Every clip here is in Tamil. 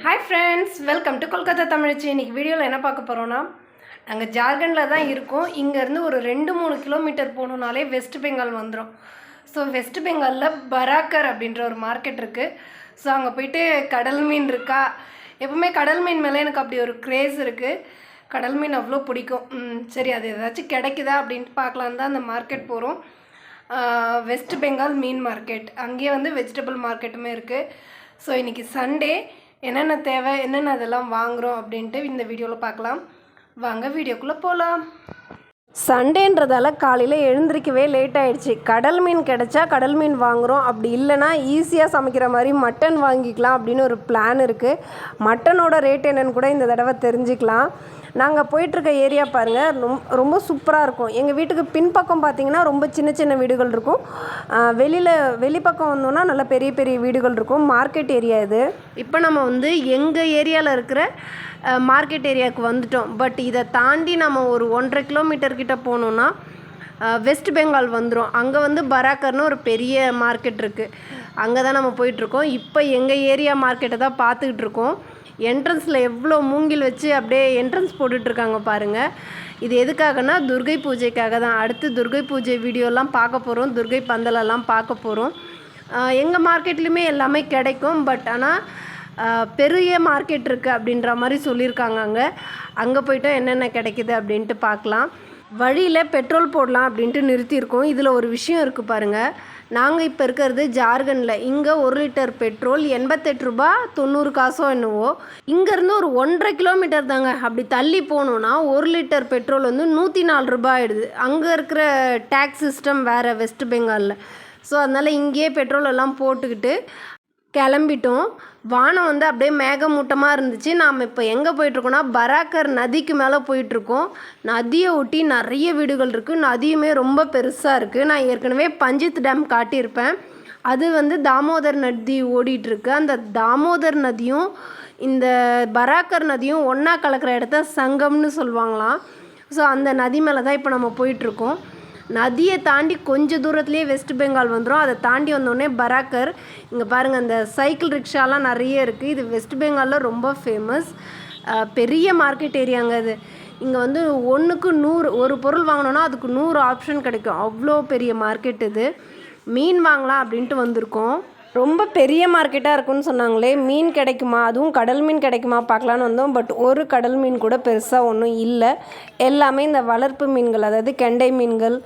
Hi friends welcome to Kolkata தமிழ்ச்சி இன்றைக்கி வீடியோவில் என்ன பார்க்க போகிறோன்னா நாங்கள் ஜார்க்கண்டில் தான் இருக்கோம். இங்கேருந்து ஒரு ரெண்டு மூணு கிலோமீட்டர் போகணுன்னாலே வெஸ்ட் பெங்கால் வந்துடும் ஸோ வெஸ்ட் பெங்காலில் பராக்கர் அப்படின்ற ஒரு மார்க்கெட் இருக்குது ஸோ அங்கே போயிட்டு கடல் மீன் இருக்கா? எப்பவுமே கடல் மீன் மேலே எனக்கு அப்படி ஒரு க்ரேஸ் இருக்குது கடல் மீன் அவ்வளோ பிடிக்கும். ம், சரி அது ஏதாச்சும் கிடைக்குதா அப்படின்ட்டு பார்க்கலான்னு தான் அந்த மார்க்கெட் போகிறோம் வெஸ்ட் பெங்கால் மீன் மார்க்கெட் அங்கேயே வந்து வெஜிடபிள் மார்க்கெட்டுமே இருக்குது ஸோ இன்றைக்கி சண்டே என்னென்ன தேவை என்னென்ன அதெல்லாம் வாங்குகிறோம் அப்படின்ட்டு இந்த வீடியோவில் பார்க்கலாம். வாங்க வீடியோக்குள்ளே போகலாம் சண்டேன்றதால காலையில் எழுந்திரிக்கவே லேட் ஆயிடுச்சு. கடல் மீன் கிடைச்சா கடல் மீன் வாங்குகிறோம் அப்படி இல்லைன்னா ஈஸியாக சமைக்கிற மாதிரி மட்டன் வாங்கிக்கலாம் அப்படின்னு ஒரு பிளான் இருக்குது மட்டனோட ரேட் என்னன்னு கூட இந்த தடவை தெரிஞ்சுக்கலாம். நாங்கள் போயிட்டுருக்க ஏரியா பாருங்கள் ரொம்ப ரொம்ப சூப்பராக இருக்கும். எங்கள் வீட்டுக்கு பின்பக்கம் பார்த்தீங்கன்னா ரொம்ப சின்ன சின்ன வீடுகள் இருக்கும். வெளியில் வெளிப்பக்கம் வந்தோன்னா நல்ல பெரிய பெரிய வீடுகள் இருக்கும். மார்க்கெட் ஏரியா இது. இப்போ நம்ம வந்து எங்கள் ஏரியாவில் இருக்கிற மார்க்கெட் ஏரியாவுக்கு வந்துட்டோம். பட் இதை தாண்டி நம்ம ஒரு ஒன்றரை கிலோமீட்டர் கிட்ட போனோன்னா வெஸ்ட் பெங்கால் வந்துடும் அங்கே வந்து பராக்கர்னு ஒரு பெரிய மார்க்கெட் இருக்குது அங்கே தான் நம்ம போயிட்டுருக்கோம். இப்போ எங்கள் ஏரியா மார்க்கெட்டை தான் பார்த்துக்கிட்டு இருக்கோம் என்ட்ரன்ஸில் எவ்வளோ மூங்கில் வச்சு அப்படியே என்ட்ரன்ஸ் போட்டுட்ருக்காங்க பாருங்கள் இது எதுக்காகனா துர்கை பூஜைக்காக தான். அடுத்து துர்கை பூஜை வீடியோலாம் பார்க்க போகிறோம் துர்கை பந்தலெல்லாம் பார்க்க போகிறோம் எங்கள் மார்க்கெட்லேயுமே எல்லாமே கிடைக்கும். பட் ஆனால் பெரிய மார்க்கெட் இருக்குது அப்படின்ற மாதிரி சொல்லியிருக்காங்க அங்கே. அங்கே போயிட்டா என்னென்ன கிடைக்கிது அப்படின்ட்டு பார்க்கலாம். வழியில் பெட்ரோல் போடலாம் அப்படின்ட்டு நிறுத்தியிருக்கோம். இதில் ஒரு விஷயம் இருக்குது பாருங்கள் நாங்கள் இப்போ இருக்கிறது ஜார்க்கண்டில். இங்கே ஒரு லிட்டர் பெட்ரோல் எண்பத்தெட்டு ரூபா தொண்ணூறு காசோ என்னவோ. இங்கேருந்து ஒரு ஒன்றரை கிலோமீட்டர் தாங்க. அப்படி தள்ளி போனோன்னா ஒரு லிட்டர் பெட்ரோல் வந்து நூற்றி நாலு ரூபாய் ஆயிடுது அங்கே இருக்கிற டேக்ஸ் சிஸ்டம் வேறு வெஸ்ட் பெங்காலில் ஸோ அதனால் இங்கேயே பெட்ரோல் எல்லாம் போட்டுக்கிட்டு கிளம்பிட்டோம். வானம் வந்து அப்படியே மேகமூட்டமாக இருந்துச்சு. நாம் இப்போ எங்கே போயிட்டுருக்கோம்னா பராக்கர் நதிக்கு மேலே போயிட்டுருக்கோம். நதியை ஒட்டி நிறைய வீடுகள் இருக்குது நதியுமே ரொம்ப பெருசாக இருக்குது நான் ஏற்கனவே பஞ்சித் டேம் காட்டியிருப்பேன். அது வந்து தாமோதர் நதி ஓடிட்டுருக்கு. அந்த தாமோதர் நதியும் இந்த பராக்கர் நதியும் ஒன்றா கலக்கிற இடத்த சங்கம்னு சொல்லுவாங்களாம். ஸோ அந்த நதி மேலே தான் இப்போ நம்ம போயிட்டுருக்கோம். நதியை தாண்டி கொஞ்ச தூரத்துலேயே வெஸ்ட் பெங்கால் வந்துடும் அதை தாண்டி வந்தோடனே பராக்கர் இங்கே பாருங்கள் அந்த சைக்கிள் ரிக்ஷாலாம் நிறைய இருக்குது இது வெஸ்ட் பெங்காலில் ரொம்ப ஃபேமஸ் பெரிய மார்க்கெட் ஏரியாங்க அது. இங்கே வந்து ஒன்றுக்கு நூறு ஒரு பொருள் வாங்கினோன்னா அதுக்கு நூறு ஆப்ஷன் கிடைக்கும். அவ்வளோ பெரிய மார்க்கெட் இது. மீன் வாங்கலாம் அப்படின்ட்டு வந்திருக்கோம். ரொம்ப பெரிய மார்க்கெட்டாக இருக்குன்னு சொன்னாங்களே மீன் கிடைக்குமா? அதுவும் கடல் மீன் கிடைக்குமா? பார்க்கலான்னு வந்தோம். பட் ஒரு கடல் மீன் கூட பெருசாக ஒன்றும் இல்லை. எல்லாமே இந்த வளர்ப்பு மீன்கள் அதாவது கெண்டை மீன்கள்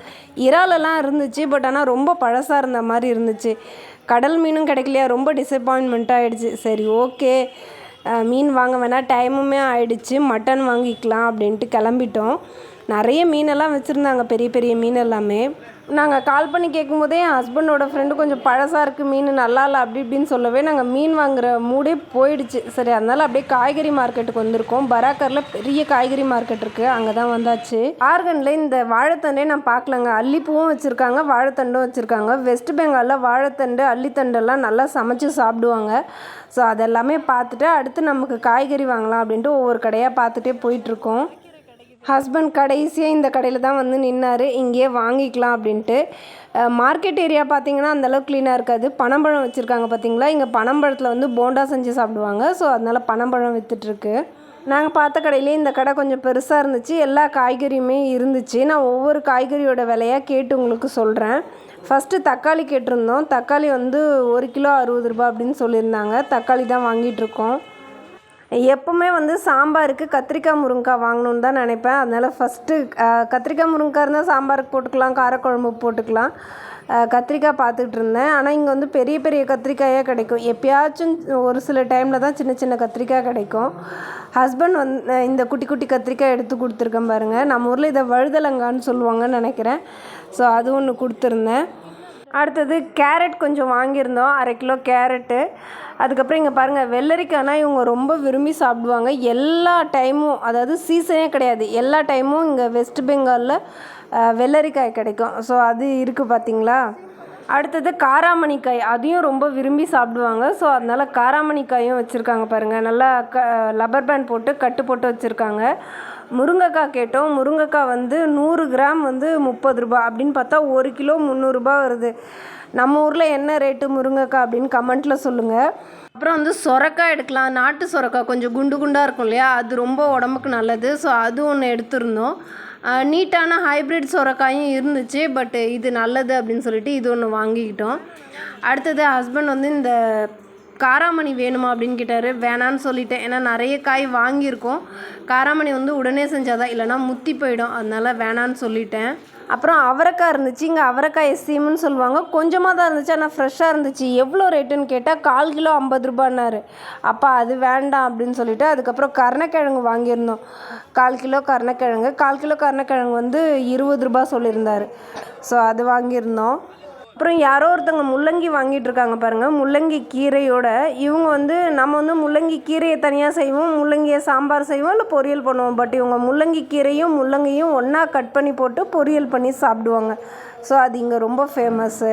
இறாலெல்லாம் இருந்துச்சு. பட் ஆனால் ரொம்ப பழசாக இருந்த மாதிரி இருந்துச்சு. கடல் மீனும் கிடைக்கலையா? ரொம்ப டிசப்பாயின்மெண்ட் ஆகிடுச்சு சரி ஓகே மீன் வாங்க வேணால் டைமுமே ஆயிடுச்சு. மட்டன் வாங்கிக்கலாம் அப்படின்ட்டு கிளம்பிட்டோம். நிறைய மீனெல்லாம் வச்சுருந்தாங்க பெரிய பெரிய மீன் எல்லாமே. நாங்கள் கால் பண்ணி கேட்கும்போதே என் ஹஸ்பண்டோட ஃப்ரெண்டு கொஞ்சம் பழசாக இருக்குது மீன் நல்லா இல்லை அப்படி இப்படின்னு சொல்லவே நாங்கள் மீன் வாங்குகிற மூடே போயிடுச்சு. சரி அதனால அப்படியே காய்கறி மார்க்கெட்டுக்கு வந்திருக்கோம். பராக்கரில் பெரிய காய்கறி மார்க்கெட் இருக்குது அங்கே தான் வந்தாச்சு. ஆர்கனில் இந்த வாழைத்தண்டே நான் பார்க்கலங்க அல்லிப்பூவும் வச்சுருக்காங்க வாழைத்தண்டும் வச்சுருக்காங்க. வெஸ்ட் பெங்காலில் வாழைத்தண்டு அல்லித்தண்டெல்லாம் நல்லா சமைச்சு சாப்பிடுவாங்க. ஸோ அதெல்லாமே பார்த்துட்டு அடுத்து நமக்கு காய்கறி வாங்கலாம் அப்படின்ட்டு ஒவ்வொரு கடையாக பார்த்துட்டே போயிட்டுருக்கோம் ஹஸ்பண்ட் கடைசியாக இந்த கடையில் தான் வந்து நின்னார். இங்கேயே வாங்கிக்கலாம் அப்படின்ட்டு. மார்க்கெட் ஏரியா பார்த்தீங்கன்னா அந்தளவுக்கு க்ளீனாக இருக்காது. பனம்பழம் வச்சுருக்காங்க பார்த்தீங்களா இங்கே பனம்பழத்தில் வந்து போண்டா செஞ்சு சாப்பிடுவாங்க. ஸோ அதனால் பனம்பழம் விற்றுட்ருக்கு நாங்கள் பார்த்த கடையிலே இந்த கடை கொஞ்சம் பெருசாக இருந்துச்சு. எல்லா காய்கறியுமே இருந்துச்சு. நான் ஒவ்வொரு காய்கறியோட விலையாக கேட்டு உங்களுக்கு சொல்கிறேன் ஃபஸ்ட்டு தக்காளி கேட்டிருந்தோம். தக்காளி வந்து ஒரு கிலோ அறுபது ரூபாய் அப்படின்னு சொல்லியிருந்தாங்க. தக்காளி தான் வாங்கிட்டுருக்கோம் எப்போவுமே வந்து சாம்பாருக்கு கத்திரிக்காய் முருங்கைக்காய் வாங்கணுன்னு தான் நினைப்பேன். அதனால் ஃபஸ்ட்டு கத்திரிக்காய் முருங்கைக்காய் இருந்தால் சாம்பாருக்கு போட்டுக்கலாம் காரக்குழம்பு போட்டுக்கலாம். கத்திரிக்காய் பார்த்துட்டு இருந்தேன். ஆனால் இங்கே வந்து பெரிய பெரிய கத்திரிக்காயாக கிடைக்கும். எப்பயாச்சும் ஒரு சில டைமில் தான் சின்ன சின்ன கத்திரிக்காய் கிடைக்கும். ஹஸ்பண்ட் வந்து இந்த குட்டி குட்டி கத்திரிக்காய் எடுத்து கொடுத்துருக்கேன் பாருங்கள் நம்ம ஊரில் இதை வழுதலங்கான்னு சொல்லுவாங்கன்னு நினைக்கிறேன். ஸோ அது ஒன்று கொடுத்துருந்தேன். அடுத்தது கேரட் கொஞ்சம் வாங்கியிருந்தோம் அரை கிலோ கேரட்டு. அதுக்கப்புறம் இங்கே பாருங்கள் வெள்ளரிக்காய்னா இவங்க ரொம்ப விரும்பி சாப்பிடுவாங்க. எல்லா டைமும் அதாவது சீசனே கிடையாது எல்லா டைமும் இங்கே வெஸ்ட் பெங்காலில் வெள்ளரிக்காய் கிடைக்கும். ஸோ அது இருக்குது பார்த்தீங்களா அடுத்தது காராமணிக்காய். அதையும் ரொம்ப விரும்பி சாப்பிடுவாங்க. ஸோ அதனால் காராமணிக்காயும் வச்சுருக்காங்க பாருங்கள் நல்லா க லப்பர் பேண்ட் போட்டு கட்டு போட்டு வச்சுருக்காங்க. முருங்கைக்காய் கேட்டோம். முருங்கைக்காய் வந்து நூறு கிராம் வந்து முப்பது ரூபா அப்படின்னு பார்த்தா ஒரு கிலோ முந்நூறுரூபா வருது. நம்ம ஊரில் என்ன ரேட்டு முருங்கைக்காய் அப்படின்னு கமெண்ட்டில் சொல்லுங்கள் அப்புறம் வந்து சொரக்காய் எடுக்கலாம். நாட்டு சொரக்காய் கொஞ்சம் குண்டு குண்டாக இருக்கும் இல்லையா? அது ரொம்ப உடம்புக்கு நல்லது. ஸோ அது ஒன்று எடுத்திருந்தோம். நீட்டான ஹைப்ரிட் சொரக்காயும் இருந்துச்சு பட் இது நல்லது அப்படின்னு சொல்லிட்டு இது ஒன்று வாங்கிக்கிட்டோம். அடுத்தது ஹஸ்பண்ட் வந்து இந்த காராமணி வேணுமா அப்படின்னு கேட்டார். வேணான்னு சொல்லிட்டேன். ஏன்னா நிறைய காய் வாங்கியிருக்கோம். காராமணி வந்து உடனே செஞ்சாதான் இல்லைன்னா முத்தி போயிடும். அதனால வேணான்னு சொல்லிட்டேன். அப்புறம் அவரைக்காய் இருந்துச்சு. இங்கே அவரைக்காய் எஸ்சிம்னு சொல்லுவாங்க. கொஞ்சமாக தான் இருந்துச்சு ஆனால் ஃப்ரெஷ்ஷாக இருந்துச்சு. எவ்வளோ ரேட்டுன்னு கேட்டால் கால் கிலோ ஐம்பது ரூபான்னாரு. அப்போ அது வேண்டாம் அப்படின்னு சொல்லிட்டு அதுக்கப்புறம் கருணக்கிழங்கு வாங்கியிருந்தோம். கால் கிலோ கருணக்கிழங்கு. கால் கிலோ கருணக்கிழங்கு வந்து இருபது ரூபாய் சொல்லியிருந்தார். ஸோ அது வாங்கியிருந்தோம். அப்புறம் யாரோ ஒருத்தவங்க முள்ளங்கி வாங்கிட்டு இருக்காங்க பாருங்கள் முள்ளங்கி கீரையோட இவங்க வந்து நம்ம வந்து முள்ளங்கி கீரையை தனியாக செய்வோம் முள்ளங்கியை சாம்பார் செய்வோம் இல்லை பொரியல் பண்ணுவோம். பட் இவங்க முள்ளங்கி கீரையும் முள்ளங்கியும் ஒன்றா கட் பண்ணி போட்டு பொரியல் பண்ணி சாப்பிடுவாங்க. ஸோ அது இங்கே ரொம்ப ஃபேமஸ்ஸு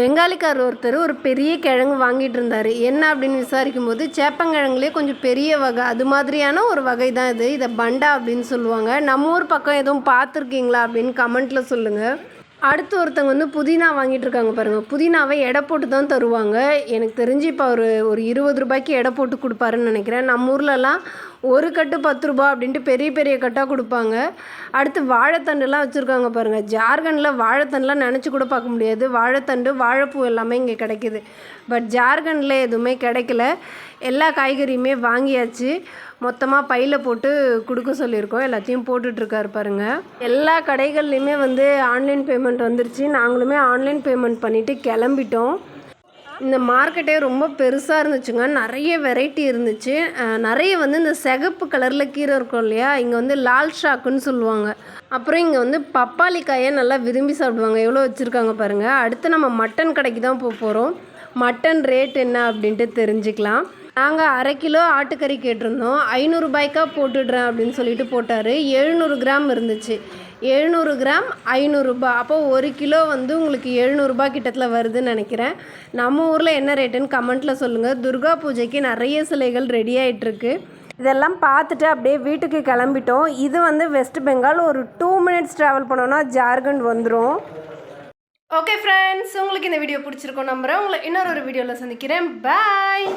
பெங்காலிக்கார் ஒருத்தர் ஒரு பெரிய கிழங்கு வாங்கிட்டு இருந்தார். என்ன அப்படின்னு விசாரிக்கும் போது சேப்பங்கிழங்குலேயே கொஞ்சம் பெரிய வகை அது மாதிரியான ஒரு வகை தான் இது. இதை பண்டா அப்படின்னு சொல்லுவாங்க. நம்ம ஊர் பக்கம் எதுவும் பார்த்துருக்கீங்களா அப்படின்னு கமெண்ட்டில் சொல்லுங்கள் அடுத்து ஒருத்தவங்க வந்து புதினா வாங்கிட்டு இருக்காங்க பாருங்கள் புதினாவை எடை போட்டு தான் தருவாங்க. எனக்கு தெரிஞ்சு இப்போ ஒரு ஒரு இருபது ரூபாய்க்கு எடை போட்டு கொடுப்பாருன்னு நினைக்கிறேன். நம்ம ஊர்லலாம் ஒரு கட்டு பத்து ரூபா அப்படின்ட்டு பெரிய பெரிய கட்டாக கொடுப்பாங்க. அடுத்து வாழைத்தண்டுலாம் வச்சுருக்காங்க பாருங்கள் ஜார்க்கண்டில் வாழைத்தண்டுலாம் நினச்சி கூட பார்க்க முடியாது. வாழைத்தண்டு வாழைப்பூ எல்லாமே இங்கே கிடைக்கிது. பட் ஜார்க்கண்டில் எதுவுமே கிடைக்கல. எல்லா காய்கறியுமே வாங்கியாச்சு. மொத்தமாக பையில் போட்டு கொடுக்க சொல்லியிருக்கோம். எல்லாத்தையும் போட்டுட்ருக்காரு பாருங்க. எல்லா கடைகள்லையுமே வந்து ஆன்லைன் பேமெண்ட் வந்துருச்சு. நாங்களுமே ஆன்லைன் பேமெண்ட் பண்ணிவிட்டு கிளம்பிட்டோம். இந்த மார்க்கெட்டே ரொம்ப பெருசாக இருந்துச்சுங்க. நிறைய வெரைட்டி இருந்துச்சு. நிறைய வந்து இந்த சிகப்பு கலரில் கீரை இருக்கும் இல்லையா? இங்கே வந்து லால் ஷாக்குன்னு சொல்லுவாங்க. அப்புறம் இங்கே வந்து பப்பாளி காயை நல்லா விரும்பி சாப்பிடுவாங்க. எவ்வளோ வச்சுருக்காங்க பாருங்கள் அடுத்து நம்ம மட்டன் கடைக்கு தான் போக போகிறோம் மட்டன் ரேட் என்ன அப்படின்ட்டு தெரிஞ்சுக்கலாம். நாங்கள் அரை கிலோ ஆட்டுக்கறி கேட்டிருந்தோம். ஐநூறுரூபாய்க்கா போட்டுடுறேன் அப்படின்னு சொல்லிட்டு போட்டார். எழுநூறு கிராம் இருந்துச்சு. எழுநூறு கிராம் ஐநூறுரூபா அப்போ ஒரு கிலோ வந்து உங்களுக்கு எழுநூறுபா கிட்டத்தில் வருதுன்னு நினைக்கிறேன். நம்ம ஊரில் என்ன ரேட்டுன்னு கமெண்ட்டில் சொல்லுங்கள் துர்கா பூஜைக்கு நிறைய சிலைகள் ரெடி ஆகிட்டுருக்கு இதெல்லாம் பார்த்துட்டு அப்படியே வீட்டுக்கு கிளம்பிட்டோம். இது வந்து வெஸ்ட் பெங்கால் ஒரு டூ மினிட்ஸ் ட்ராவல் பண்ணோன்னா ஜார்க்கண்ட் வந்துடும் ஓகே ஃப்ரெண்ட்ஸ் உங்களுக்கு இந்த வீடியோ பிடிச்சிருக்கோம் நம்புகிறேன் உங்களை இன்னொரு ஒரு வீடியோவில் சந்திக்கிறேன். பாய்